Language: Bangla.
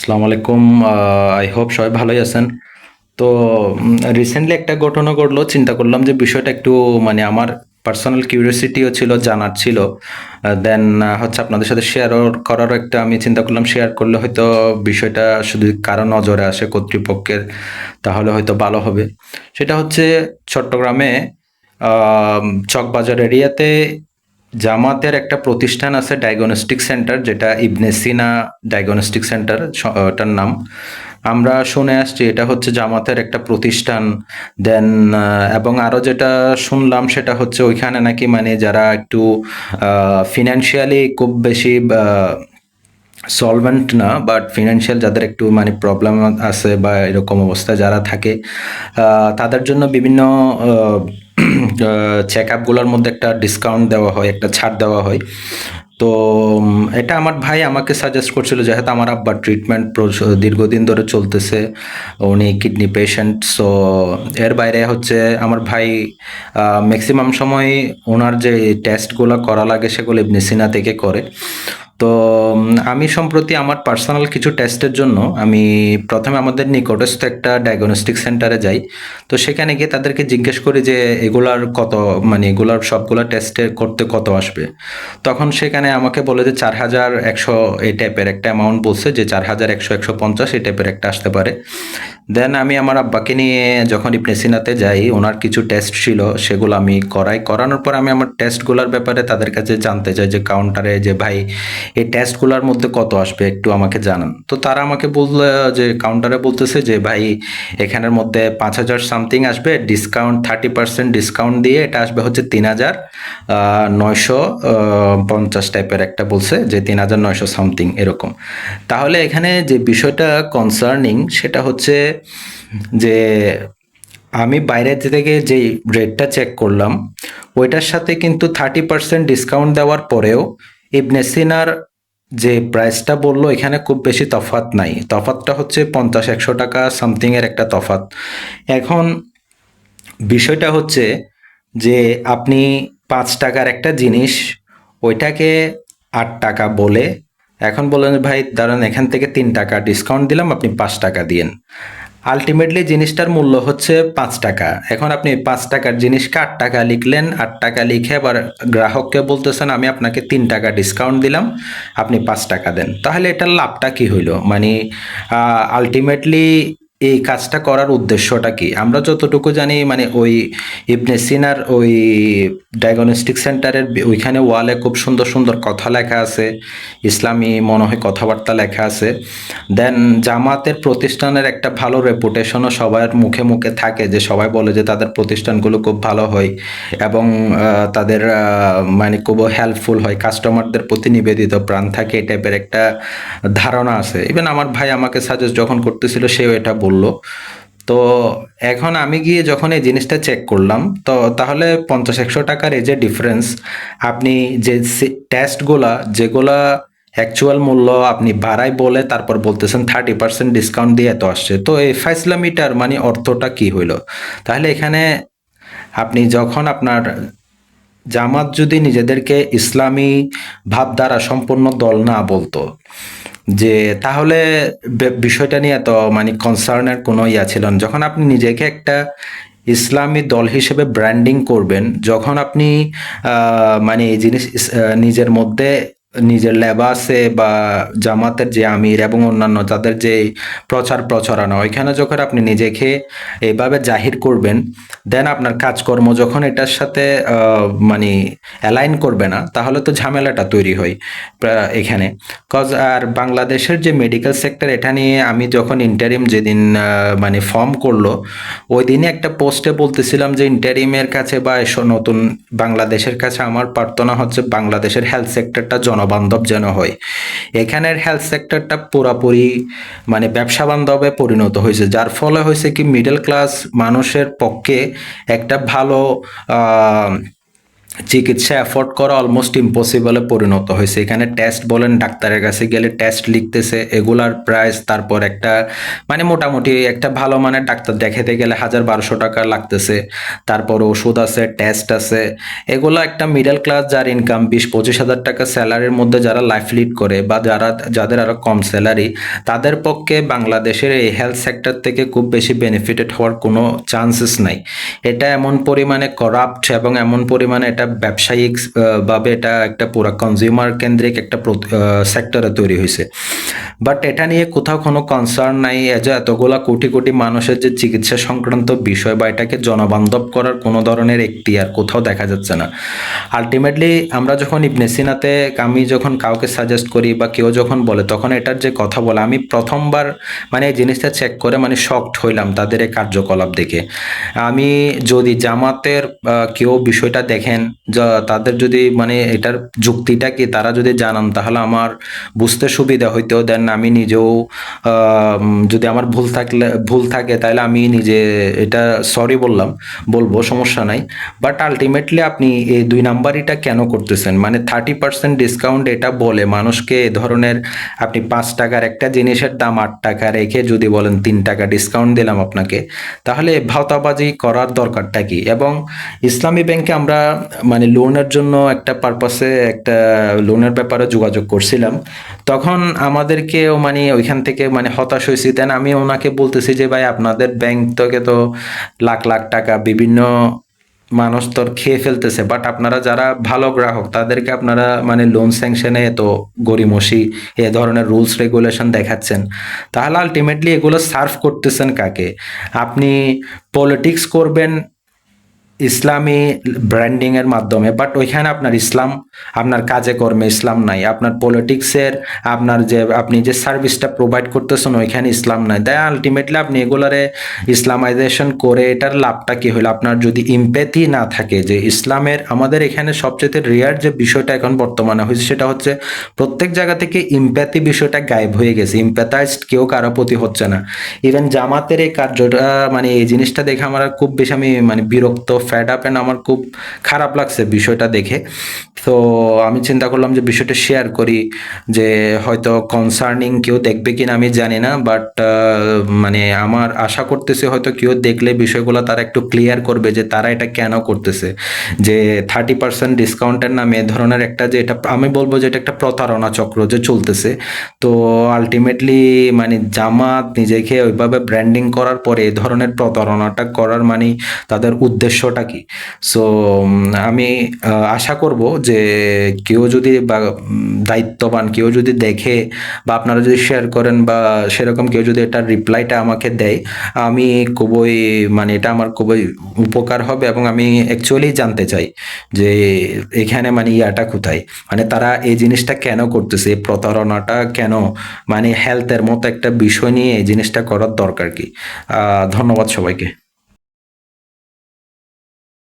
আসসালামু আলাইকুম আই হোপ সবাই ভালোই আছেন। তো রিসেন্টলি একটা ঘটনা ঘটলো, চিন্তা করলাম যে বিষয়টা একটু মানে আমার পার্সোনাল কিউরিয়াসিটিও ছিল, জানার ছিল। দেন হচ্ছে আপনাদের সাথে শেয়ার করারও একটা আমি চিন্তা করলাম শেয়ার করলে হয়তো বিষয়টা শুধু কারও নজরে আসে কর্তৃপক্ষের, তাহলে হয়তো ভালো হবে। সেটা হচ্ছে চট্টগ্রামে চকবাজার এরিয়াতে জামাতের একটা প্রতিষ্ঠান আছে ডায়াগনস্টিক সেন্টার যেটা ইবনেসিনা ডায়াগনস্টিক সেন্টার ওটার নাম। আমরা শুনে আসছি, এটা হচ্ছে জামাতের একটা প্রতিষ্ঠান। দেন এবং আরও যেটা শুনলাম, সেটা হচ্ছে ওইখানে নাকি মানে যারা একটু ফিনান্সিয়ালি খুব বেশি সলভেন্ট না বাট ফিনান্সিয়াল যাদের একটু মানে প্রবলেম আছে বা এরকম অবস্থায় যারা থাকে তাদের জন্য বিভিন্ন চেক আপগুলোর মধ্যে একটা ডিসকাউন্ট দেওয়া হয়, একটা ছাড় দেওয়া হয়। তো এটা আমার ভাই আমাকে সাজেস্ট করছিল যেহেতু আমার আব্বার ট্রিটমেন্ট দীর্ঘদিন ধরে চলতেছে, উনি কিডনি পেশেন্ট সো এর বাইরে হচ্ছে আমার ভাই ম্যাক্সিমাম সময় ওনার যে টেস্টগুলো করা লাগে সেগুলো ইবনে সিনা থেকে করে। তো আমি সম্প্রতি আমার পার্সোনাল কিছু টেস্টের জন্য আমি প্রথমে আমাদের নিকটস্থ একটা ডায়াগনস্টিক সেন্টারে যাই। তো সেখানে গিয়ে তাদেরকে জিজ্ঞেস করি যে, এগুলার কত মানে এগুলার সবগুলা টেস্টে করতে কত আসবে? তখন সেখানে আমাকে বলে যে, চার হাজার একশো এই টাইপের একটা অ্যামাউন্ট বলছে, যে চার হাজার একশো একশো পঞ্চাশ এই টাইপের একটা আসতে পারে। দেন আমি আমার আব্বাকে নিয়ে যখন ইপনেসিনাতে যাই, ওনার কিছু টেস্ট ছিল, সেগুলো আমি করাই। করানোর পর আমি আমার টেস্টগুলোর ব্যাপারে তাদের কাছে জানতে চাই যে কাউন্টারে যে, ভাই, এই টেস্টগুলোর মধ্যে কত আসবে? একটু আমাকে জানান। তো তারা আমাকে বলল, যে কাউন্টারে বলতেছে যে, ভাই, এখানের মধ্যে পাঁচ হাজার সামথিং আসবে। ডিসকাউন্ট থার্টি পার্সেন্ট ডিসকাউন্ট দিয়ে এটা আসবে হচ্ছে তিন হাজার নয়শো পঞ্চাশ টাইপের একটা বলছে যে, তিন হাজার নয়শো সামথিং এরকম। তাহলে এখানে যে বিষয়টা কনসার্নিং সেটা হচ্ছে যে আমি বাইরে থেকে যে রেটটা চেক করলাম, ওইটার সাথে কিন্তু থার্টি পার্সেন্ট ডিসকাউন্ট দেওয়ার পরেও ইবনে সিনার যে প্রাইসটা বলল, এখানে খুব বেশি তফাৎ নাই। তফাৎটা হচ্ছে পঞ্চাশ, একশো টাকা সামথিংয়ের একটা তফাৎ। এখন বিষয়টা হচ্ছে যে আপনি পাঁচ টাকার একটা জিনিস, ওইটাকে আট টাকা বলে, এখন বলেন ভাই, দাঁড়ান, এখান থেকে তিন টাকা ডিসকাউন্ট দিলাম, আপনি পাঁচ টাকা দিয়েন। আলটিমেটলি জিনিসটার মূল্য হচ্ছে পাঁচ টাকা। এখন আপনি পাঁচ টাকার জিনিসকে আট টাকা লিখলেন, আট টাকা লিখে আবার গ্রাহককে বলতেছেন, আমি আপনাকে তিন টাকা ডিসকাউন্ট দিলাম, আপনি পাঁচ টাকা দেন। তাহলে এটার লাভটা কি হইল? মানে আলটিমেটলি এই কাজটা করার উদ্দেশ্যটা কি? আমরা যতটুকু জানি মানে ওই ইবনে সিনার ওই ডায়াগনস্টিক সেন্টারের ওইখানে ওয়ালে খুব সুন্দর সুন্দর কথা লেখা আছে, ইসলামী মনে হয় কথাবার্তা লেখা আছে। দেন জামাতের প্রতিষ্ঠানের একটা ভালো রেপুটেশনও সবার মুখে মুখে থাকে যে সবাই বলে যে তাদের প্রতিষ্ঠানগুলো খুব ভালো হয় এবং তাদের মানে খুব হেল্পফুল হয় কাস্টমারদের প্রতি নিবেদিত প্রাণ থাকে, এই টাইপের একটা ধারণা আছে। ইভেন আমার ভাই আমাকে সাজেস্ট যখন করতেছিল, সেও এটা বলল, তো এখন আমি গিয়ে যখন এই জিনিসটা চেক করলাম, তো তাহলে পঞ্চাশ একশো টাকার এই যে ডিফারেন্স আপনি যে টেস্টগুলা যেগুলা অ্যাকচুয়াল মূল্য আপনি বাড়াই বলে তারপর বলতেছেন থার্টি পার্সেন্ট ডিসকাউন্ট দিয়ে এত আসছে, তো এই ফাইসলামিটার মানে অর্থটা কি হইল? তাহলে এখানে আপনি যখন আপনার জামাত যদি নিজেদেরকে ইসলামী ভাবধারা সম্পন্ন দল না বলতো যে তাহলে বিষয়টা নিয়ে এত মানে কনসার্নের কোনো ইয়া ছিল না। যখন আপনি নিজেকে একটা ইসলামী দল হিসেবে ব্র্যান্ডিং করবেন, যখন আপনি মানে এই জিনিস নিজের মধ্যে নিজের লেবাসে বা জামাতের যে আমির এবং অন্যান্য তাদের যে প্রচার প্রচারণা, ওইখানে যখন আপনি নিজেকে এভাবে জাহির করবেন, দেন আপনার কাজকর্ম যখন এটার সাথে মানে অ্যালাইন করবে না, তাহলে তো ঝামেলাটা তৈরি হয় এখানে। কজ আর বাংলাদেশের যে মেডিকেল সেক্টর এটা নিয়ে আমি যখন ইন্টারিম যেদিন মানে ফর্ম করল ওই দিনে একটা পোস্টে বলতেছিলাম যে ইন্টারিমের কাছে বা নতুন বাংলাদেশের কাছে আমার প্রার্থনা হচ্ছে বাংলাদেশের হেলথ সেক্টরটা জনবান্ধব যেন হয়। এখানের হেলথ সেক্টরটা পুরাপুরি মানে ব্যবসা বান্ধবে পরিণত হয়েছে। যার ফলে হয়েছে কি মিডল ক্লাস মানুষের পক্ষে একটা ভালো চিকিৎসা অ্যাফোর্ড করা অলমোস্ট ইম্পসিবলে পরিণত হয়েছে। এখানে টেস্ট বলেন, ডাক্তারের কাছে গেলে টেস্ট লিখতেছে, এগুলার প্রাইস তারপর একটা মানে মোটামুটি একটা ভালো মানের ডাক্তার দেখাতে গেলে হাজার বারোশো টাকা লাগতেছে। তারপর ওষুধ আছে টেস্ট আছে, এগুলো একটা মিডল ক্লাস যার ইনকাম বিশ, পঁচিশ হাজার টাকা স্যালারির মধ্যে যারা লাইফ লিড করে বা যারা, যাদের আরও কম স্যালারি তাদের পক্ষে বাংলাদেশের এই হেলথ সেক্টর থেকে খুব বেশি বেনিফিটেড হওয়ার কোনো চান্সেস নাই। এটা এমন পরিমাণে করাপ্ট এবং এমন পরিমাণে এটা ব্যবসায়িক ভাবে এটা একটা পুরো কনজিউমার কেন্দ্রিক একটা সেক্টরে তৈরি হয়েছে বাট এটা নিয়ে কোথাও কোনো কনসার্ন নাই যে এতগুলা কোটি কোটি মানুষের যে চিকিৎসা সংক্রান্ত বিষয় বা এটাকে জনবান্ধব করার কোনো ধরনের একটি আর কোথাও দেখা যাচ্ছে না। আলটিমেটলি আমরা যখন ইবনে সিনাতে আমি যখন কাউকে সাজেস্ট করি বা কেউ যখন বলে, তখন এটার যে কথা বলে, আমি প্রথমবার মানে এই জিনিসটা চেক করে মানে শকড হইলাম তাদের এই কার্যকলাপ দেখে। আমি যদি জামাতের কেউ বিষয়টা দেখেন তাদের যদি মানে এটার যুক্তিটা কি, তারা যদি জানান, তাহলে আমার বুঝতে সুবিধা হইতো। দেন আমি নিজেও যদি আমার ভুল থাকলে, ভুল থাকে, তাহলে আমি নিজে এটা সরি বললাম, বলব, সমস্যা নাই। বাট আলটিমেটলি আপনি এই দুই নাম্বারিটা কেন করতেছেন? মানে থার্টি পার্সেন্ট ডিসকাউন্ট এটা বলে মানুষকে এ ধরনের আপনি পাঁচ টাকার একটা জিনিসের দাম আট টাকা রেখে যদি বলেন তিন টাকা ডিসকাউন্ট দিলাম আপনাকে, তাহলে ভাওতাবাজি করার দরকারটা কি? এবং ইসলামী ব্যাংকে আমরা মানে লোনের জন্য একটা পারপাসে একটা লোনের ব্যাপারে যোগাযোগ করছিলাম। তখন আমাদেরকেও মানে ওইখান থেকে মানে হতাশ হয়েছি। দেন আমি ওনাকে বলতেছি যে, ভাই, আপনাদের ব্যাংক থেকে তো লাখ লাখ টাকা বিভিন্ন মানুষ তোর খেয়ে ফেলতেছে। বাট আপনারা যারা ভালো গ্রাহক, তাদেরকে আপনারা মানে লোন স্যাংশনে এত গরিমসি এ ধরনের রুলস রেগুলেশন দেখাচ্ছেন। তাহলে আলটিমেটলি এগুলো সার্ভ করতেছেন কাকে? আপনি পলিটিক্স করবেন ইসলামী ব্র্যান্ডিং এর মাধ্যমে বাট ওইখানে আপনার ইসলাম, আপনার কাজে কর্মে ইসলাম নাই, আপনার পলিটিক্সের আপনার যে, আপনি যে সার্ভিসটা প্রোভাইড করতেছেন, ওইখানে ইসলাম নাই। তাই আলটিমেটলি আপনি এগুলারে ইসলামাইজেশন করে এটার লাভটা কি হলো আপনার যদি ইম্প্যাথি না থাকে, যে ইসলামের আমাদের এখানে সবচেয়ে রেয়ার যে বিষয়টা এখন বর্তমানে হয়েছে সেটা হচ্ছে প্রত্যেক জায়গা থেকে ইম্প্যাথি বিষয়টা গায়েব হয়ে গেছে। ইম্প্যাথাইজড কেউ কারও প্রতি হচ্ছে না। ইভেন জামাতের এই কার্যটা মানে এই জিনিসটা দেখে আমার খুব বেশি আমি মানে বিরক্ত ফ্যাড আপ অ্যান্ড আমার খুব খারাপ লাগছে বিষয়টা দেখে। তো আমি চিন্তা করলাম যে বিষয়টা শেয়ার করি যে হয়তো কনসার্নিং কেউ দেখবে কিনা আমি জানি না বাট মানে আমার আশা করতেছে হয়তো কেউ দেখলে বিষয়গুলো তারা একটু ক্লিয়ার করবে যে তারা এটা কেন করতেছে। যে থার্টি পার্সেন্ট ডিসকাউন্টের নামে এ ধরনের একটা যে এটা, আমি বলব যে এটা একটা প্রতারণা চক্র যে চলতেছে। তো আলটিমেটলি মানে জামাত নিজেকে ওইভাবে ব্র্যান্ডিং করার পরে এ ধরনের প্রতারণাটা করার মানে তাদের উদ্দেশ্যটা কি? সো আমি আশা করব যে কেউ যদি বা দায়িত্ববান, কেউ যদি দেখে বা আপনারা যদি শেয়ার করেন বা সেরকম কেউ যদি এটার রিপ্লাইটা আমাকে দেয়, আমি খুবই মানে এটা আমার খুবই উপকার হবে এবং আমি অ্যাকচুয়ালি জানতে চাই যে এখানে মানে ইয়াটা কোথায়? মানে তারা এই জিনিসটা কেন করতেছে? প্রতারণাটা কেন? মানে হেলথের মতো একটা বিষয় নিয়ে এই জিনিসটা করার দরকার কি? ধন্যবাদ সবাইকে।